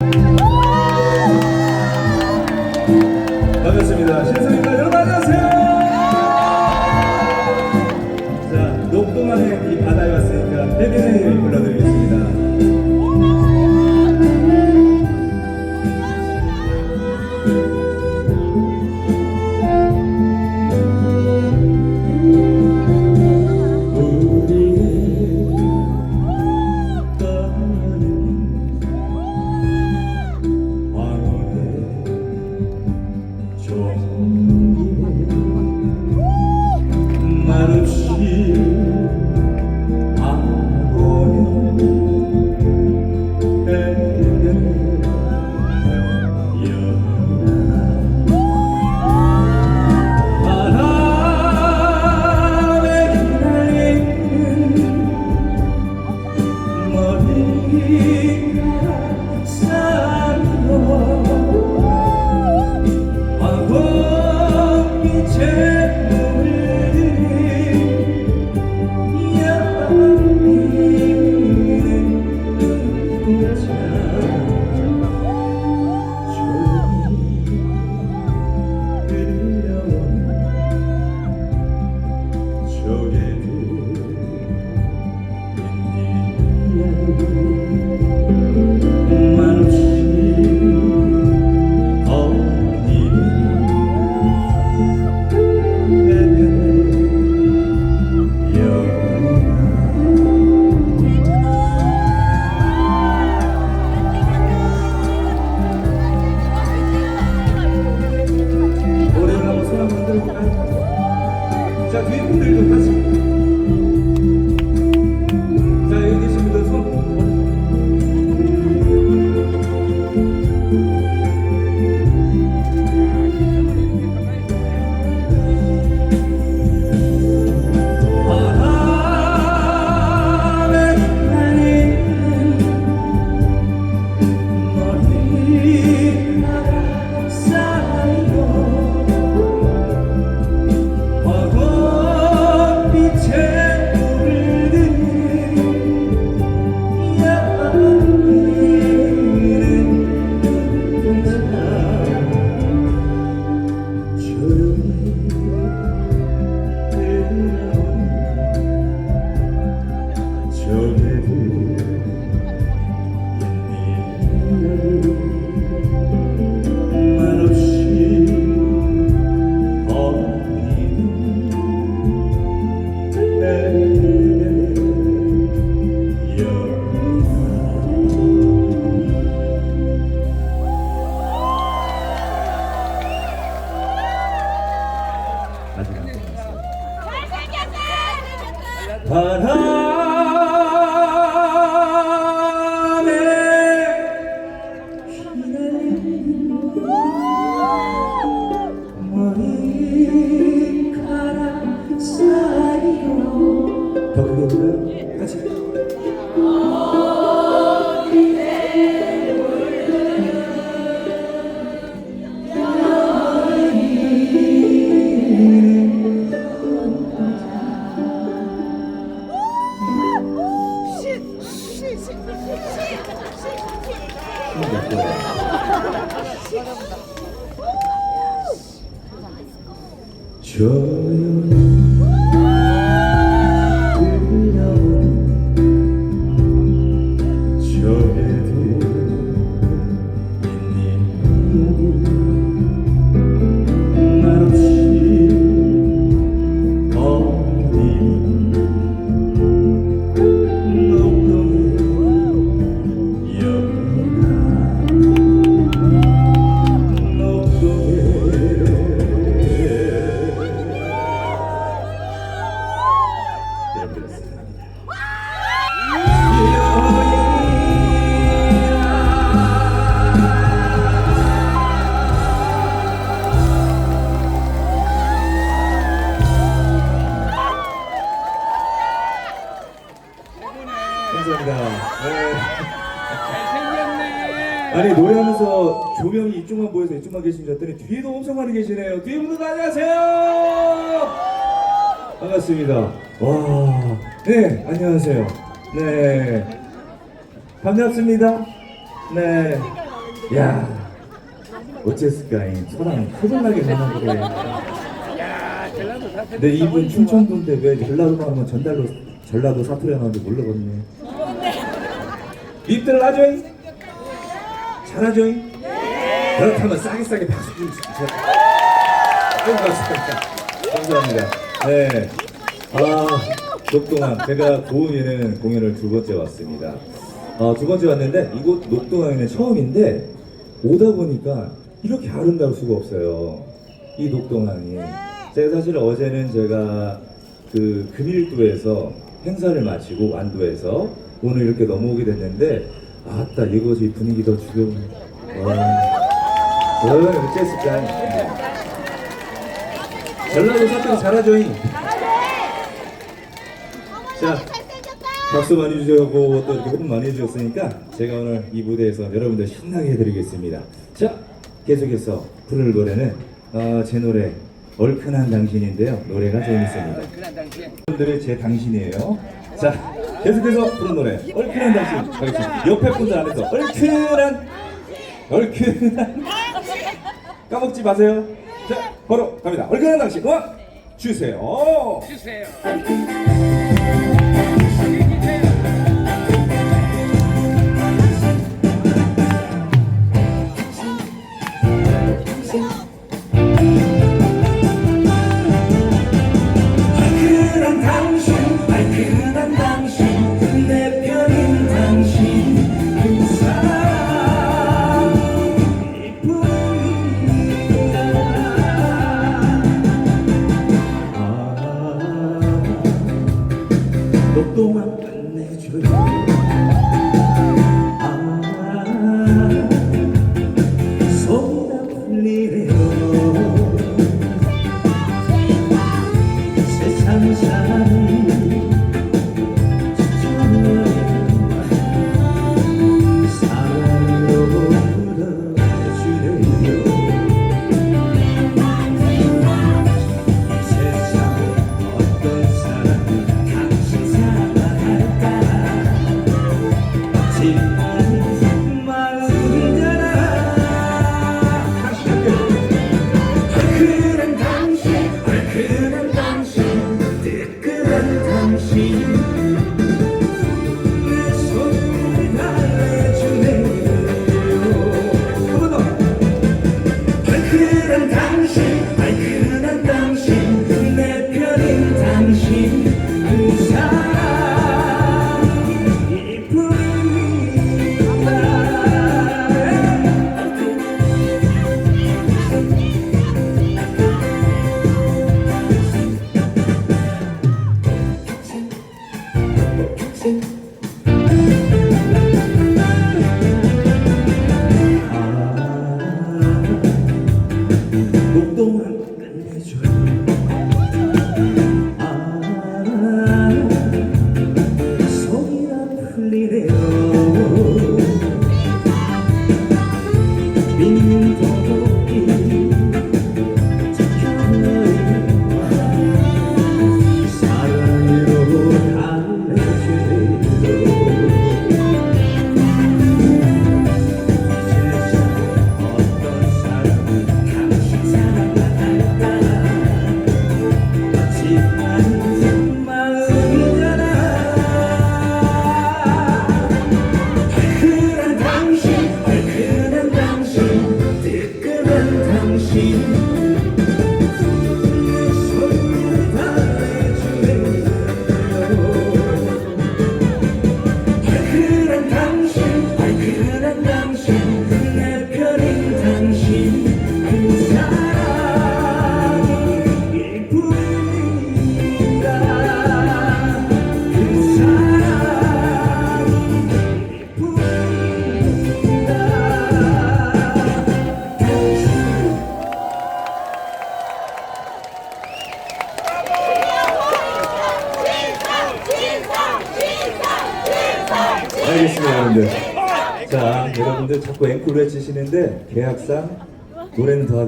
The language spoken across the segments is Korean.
반 show 이쪽만 계신 줄 알았더니 뒤에도 엄청 많이 계시네요. 뒤에 분들 안녕하세요. 반갑습니다. 와, 네 안녕하세요. 네 반갑습니다. 네 야 어쨌을까 이 소랑 허벌나게 사는 그래 근데 이분 충청도인데 왜 전라도만 하면 전달로 전라도 사투리 나오는지 몰라봤네 입들 하죠잉? 잘하죠잉? 그렇다면 싸게 싸게 박수 좀 주세요 아이고, 감사합니다 감사합니다 네. 아 녹동항 제가 고음에는 공연을 두 번째 왔습니다 어, 두 번째 왔는데 이곳 녹동항에는 처음인데 오다 보니까 이렇게 아름다울 수가 없어요. 이 녹동항이. 제가 사실 어제는 제가 그 금일도에서 행사를 마치고 완도에서 오늘 이렇게 넘어오게 됐는데 아따 이것이 분위기도 지금 와 저는 어쨌을까 전라도 사투리 잘하죠잉 자 박수 많이 주셔고 또 이렇게 호응 많이 해주셨으니까 제가 오늘 이 무대에서 여러분들 신나게 해드리겠습니다. 자 계속해서 부를 노래는 어, 제 노래 얼큰한 당신인데요. 노래가 재밌습니다. 그난 당시에 분들의 제 당신이에요. 자 계속해서 부른 노래 얼큰한 당신 가겠습니다. 옆에 분들 안에서 얼큰한 얼큰한 까먹지 마세요. 자 바로 갑니다. 얼큰한 당신 원 주세요. 주세요. 세상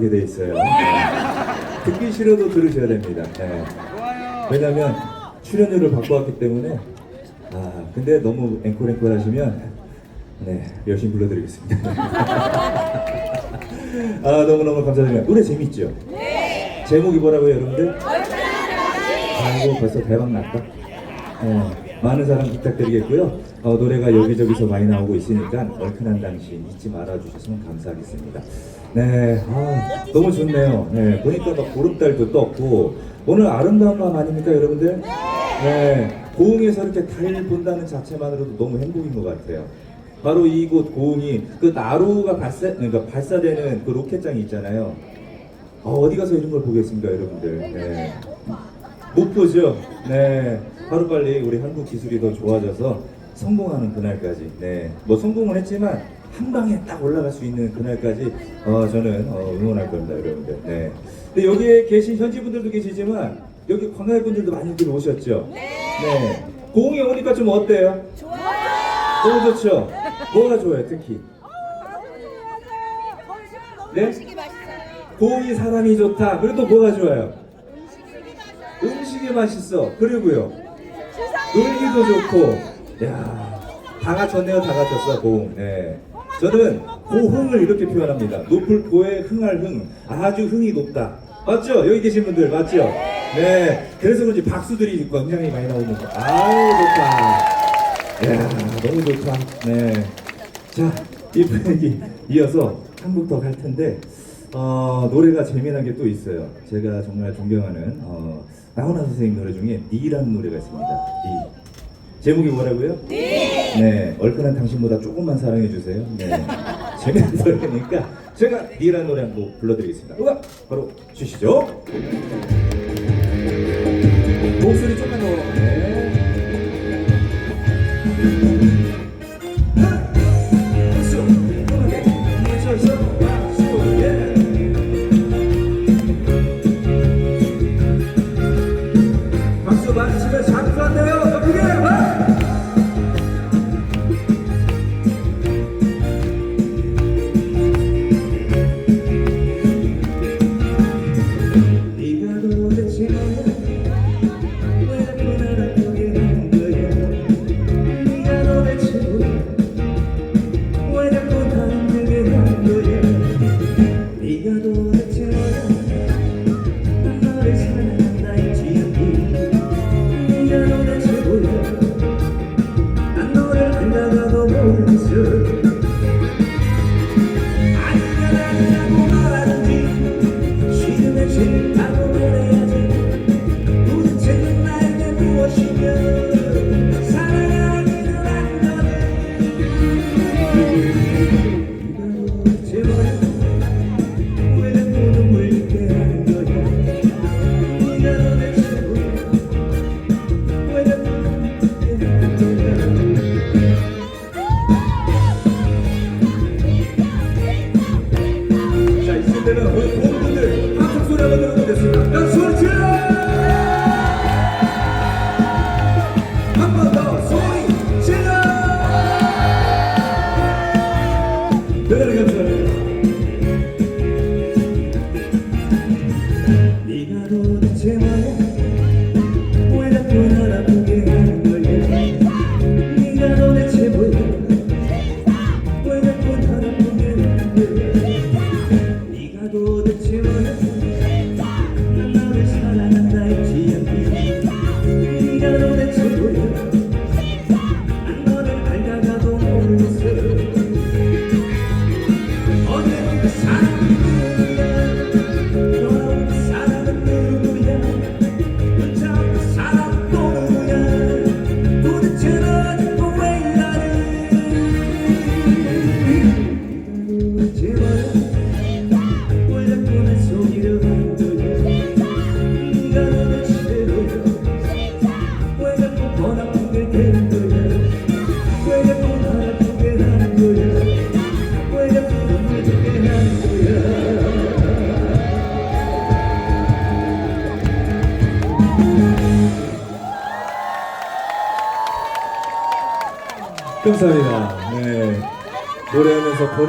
하게 돼 있어요. 듣기 싫어도 들으셔야 됩니다. 네. 왜냐면 출연료를 받고 왔기 때문에 아 근데 너무 앵콜 앵콜 하시면 네 열심히 불러드리겠습니다. 아 너무너무 감사드립니다. 노래 재밌죠? 네. 제목이 뭐라고요, 여러분들? 아이고 벌써 대박 났다. 어, 많은 사랑 부탁드리겠고요. 어, 노래가 여기저기서 많이 나오고 있으니까 얼큰한 당신 잊지 말아주셨으면 감사하겠습니다. 네, 아, 너무 좋네요. 네, 보니까 막 보름달도 떴고 오늘 아름다운 밤 아닙니까, 여러분들? 네, 고흥에서 이렇게 달 본다는 자체만으로도 너무 행복인 것 같아요. 바로 이곳 고흥이 그 나루가 발사, 그러니까 발사되는 그 로켓장이 있잖아요. 어, 어디 가서 이런 걸 보겠습니까, 여러분들? 네. 못 보죠. 네. 하루빨리 우리 한국 기술이 더 좋아져서 성공하는 그날까지. 네. 뭐 성공은 했지만 한 방에 딱 올라갈 수 있는 그날까지 어, 저는 어, 응원할 겁니다, 여러분들. 네. 근데 여기에 계신 현지 분들도 계시지만 여기 관광객 분들도 많이들 오셨죠. 네. 고흥에 오니까 좀 어때요? 좋아요. 너무 좋죠. 뭐가 좋아요, 특히? 네? 음식이 맛있어요. 고흥이 사람이 좋다. 그리고 또 뭐가 좋아요? 음식이 맛있어. 그리고요. 놀기도 좋고. 야, 다 갖췄네요. 다 갖췄어. 고흥. 네. 저는 고흥을 이렇게 표현합니다. 높을 고에 흥할 흥. 아주 흥이 높다. 맞죠? 여기 계신 분들 맞죠? 네. 그래서 그런지 박수들이 굉장히 많이 나오는 거. 아유 좋다. 야, 너무 좋다. 네. 자, 이 분위기 이어서 한곡더갈 텐데, 어, 노래가 재미난 게 또 있어요. 제가 정말 존경하는, 어, 나훈아 선생님 노래 중에 니라는 노래가 있습니다. 니. 제목이 뭐라고요? 니! 네, 얼큰한 당신보다 조금만 사랑해 주세요. 네. 재미난 노래니까 제가 니라는 노래 한 곡 불러드리겠습니다. 음악 바로 주시죠. 목소리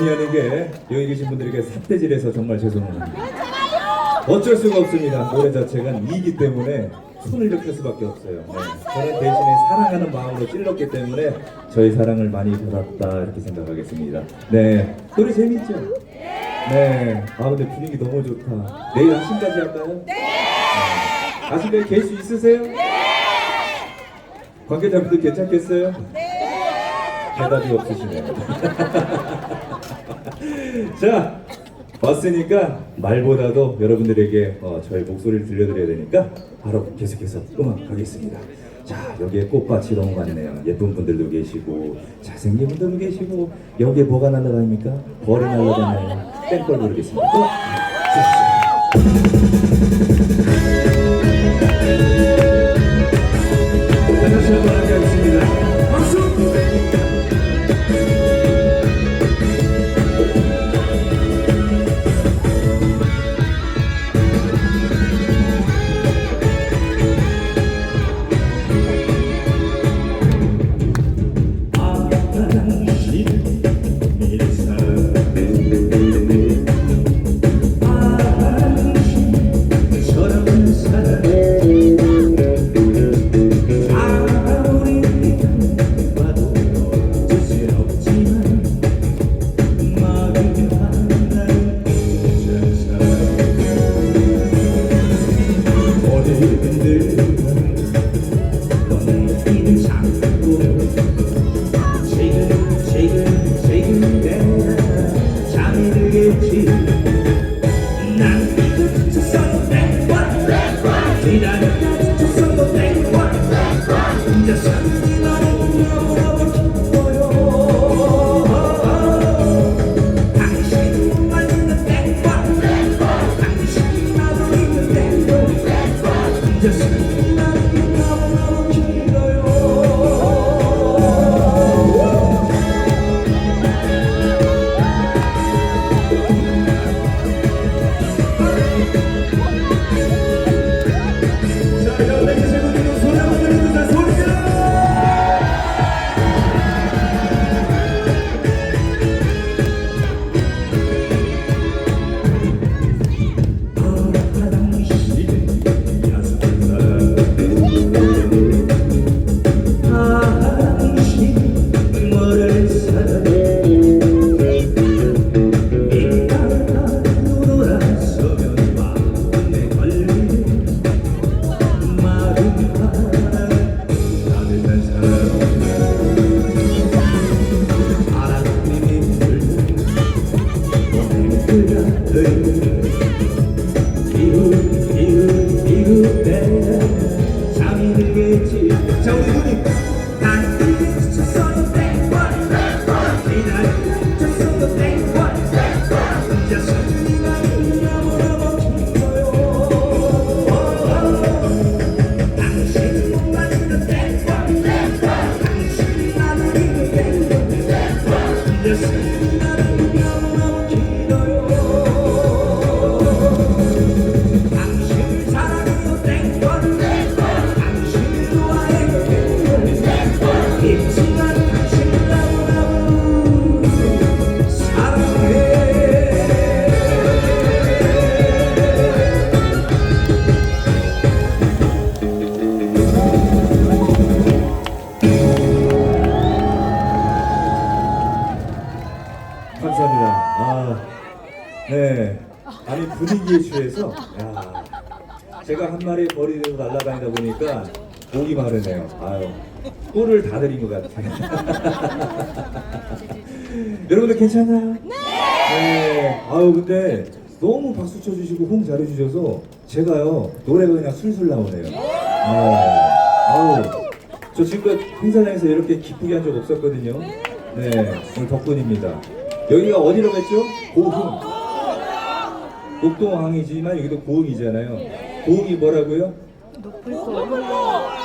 아니게 여기 계신 분들에게 삿대질해서 정말 죄송합니다. 어쩔 수가 없습니다. 노래 자체가 이기 때문에 손을 할 수밖에 없어요. 네. 저는 대신에 사랑하는 마음으로 찔렀기 때문에 저희 사랑을 많이 받았다 이렇게 생각하겠습니다. 네. 노래 재밌죠? 네. 아 근데 분위기 너무 좋다. 내일 아침까지 할까요? 네. 아침까지 계실 수 있으세요? 네. 관계자분들 괜찮겠어요? 네. 대답이 없으시네요. 자, 왔으니까 말보다도 여러분들에게 어, 저의 목소리를 들려드려야 되니까 바로 계속해서 음악 가겠습니다. 자, 여기에 꽃밭이 너무 많네요. 예쁜 분들도 계시고 잘생긴 분들도 계시고 여기에 뭐가 날아다닙니까? 벌이 날아다녀요. 땡벌 부르겠습니다. 주시죠. 감사합니다. 아, 네. 아니 분위기에 취해서 야, 제가 한 마리 버리고 날아다니다 보니까 목이 마르네요. 아유, 꿀을 다 드린 것 같아요. 여러분들 괜찮아요? 네. 아유 근데 너무 박수 쳐주시고 호응 잘해주셔서 제가요 노래가 그냥 술술 나오네요. 아, 아우, 저 지금껏 행사장에서 이렇게 기쁘게 한 적 없었거든요. 네, 오늘 덕분입니다. 여기가 어디라고 했죠? 고흥. 녹동항이지만 여기도 고흥이잖아요. 고흥이 뭐라고요?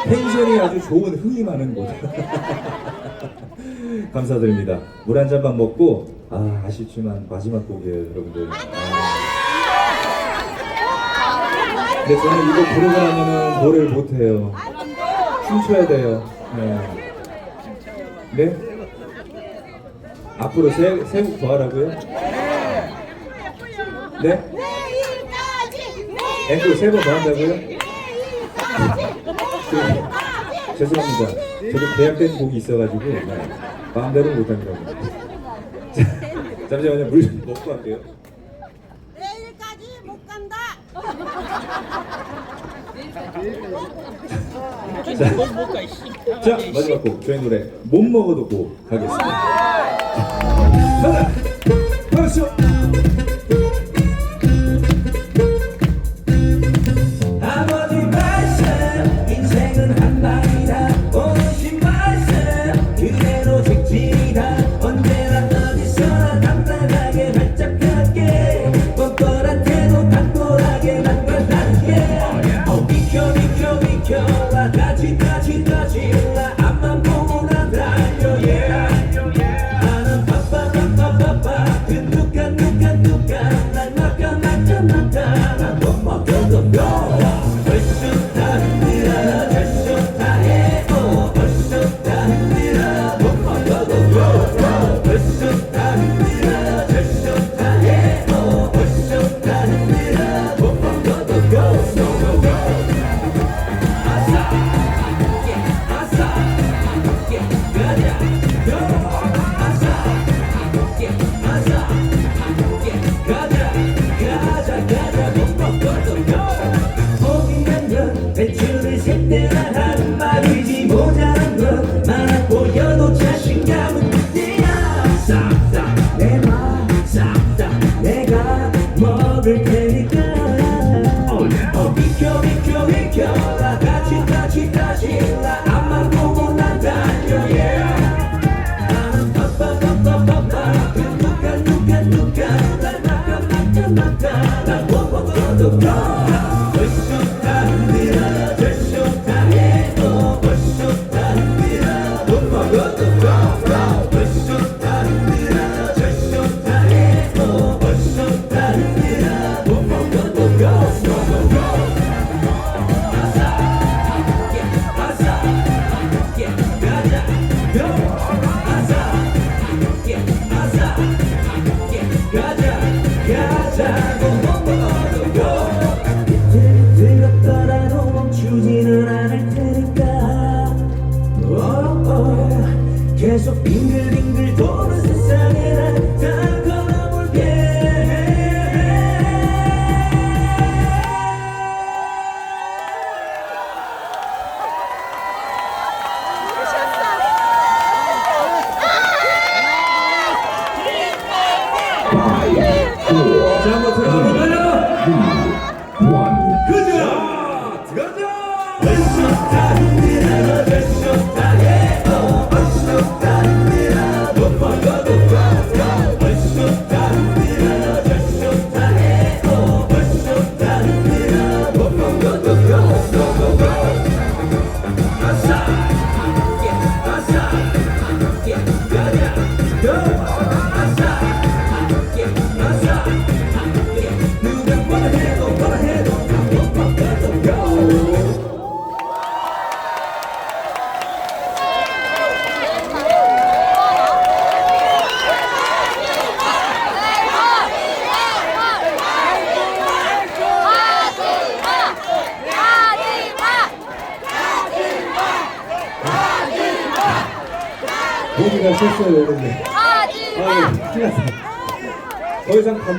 펜션이 아주 좋은 흥이 많은 곳. 감사드립니다. 물 한 잔만 먹고 아 아쉽지만 마지막 곡이에요, 여러분들. 아. 근데 저는 이거 부르고 나면은 노래를 못 해요. 춤춰야 돼요. 네. 네? 앞으로 새, 새해 더 하라고요? 네? 내일까지 앵콜 세 번 더 한다고요? 네, 죄송합니다. 저도 계약된 곡이 있어가지고 마음대로 못한다고. 자, 잠시만요. 물 좀 먹고 갈게요. 내일까지 못 간다 자, 자 마지막 곡 저희 노래 못 먹어도 곡 가겠습니다. 하나, 하나, 하나, 가자고.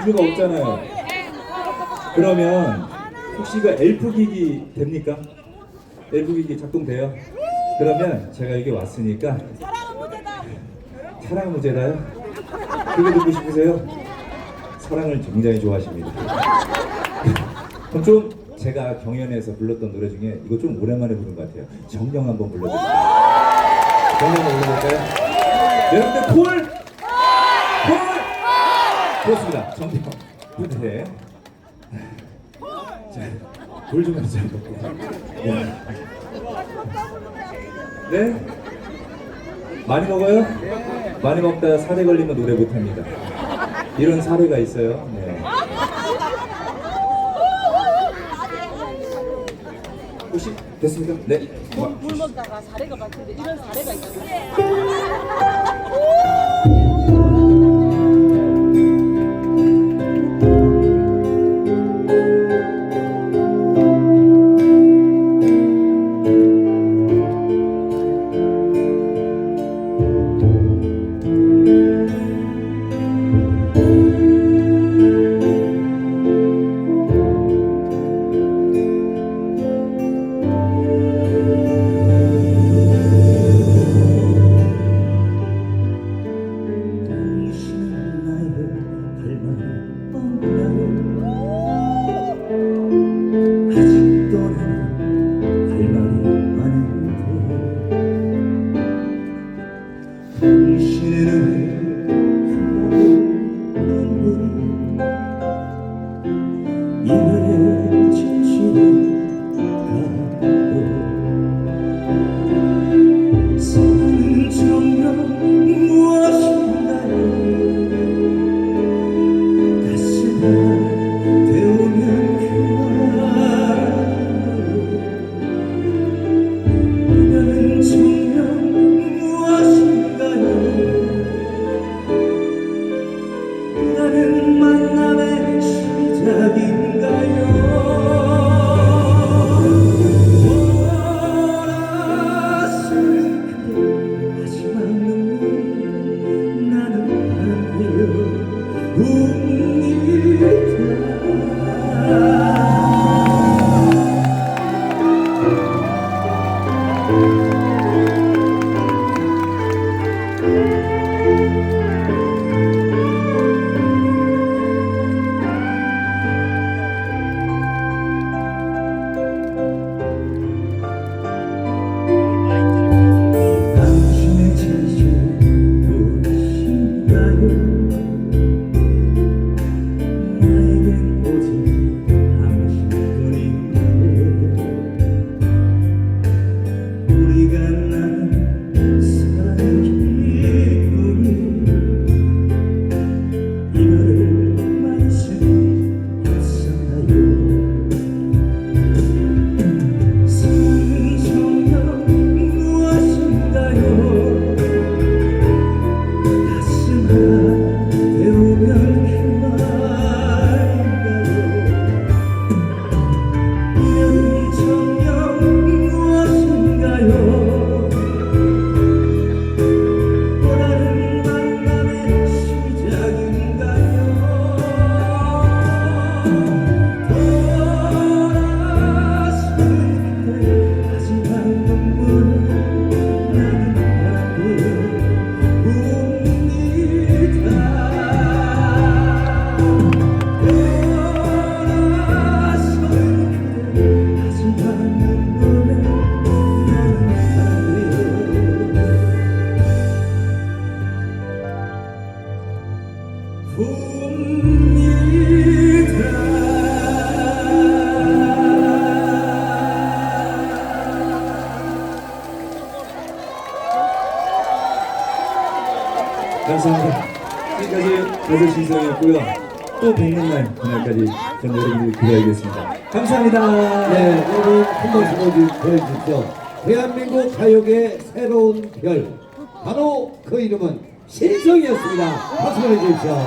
앰프가 없잖아요. 그러면 혹시 이거 엘프 기기 됩니까? 엘프 기기 작동돼요? 그러면 제가 여기 왔으니까 사랑 무제다요? 그게 듣고 싶으세요? 사랑을 굉장히 좋아하십니다. 그럼 좀 제가 경연에서 불렀던 노래 중에 이거 좀 오랜만에 부른 것 같아요. 정령 한번 불러주세요. 정령 한번 불러볼까요? 네, 여러분들 콜! 좋습니다. 정태권. 후퇴. 자, 물좀 마시자. 네. 네. 많이 먹어요? 많이 먹다가 사대 걸리면 노래 못합니다. 이런 사례가 있어요. 네. 혹시 됐습니까? 네. 물, 물 먹다가 사례가 많던데 이런 사례가 있어요. 보여주죠. 대한민국 가요계 새로운 별. 바로 그 이름은 신성이었습니다. 박수 보내주십시오.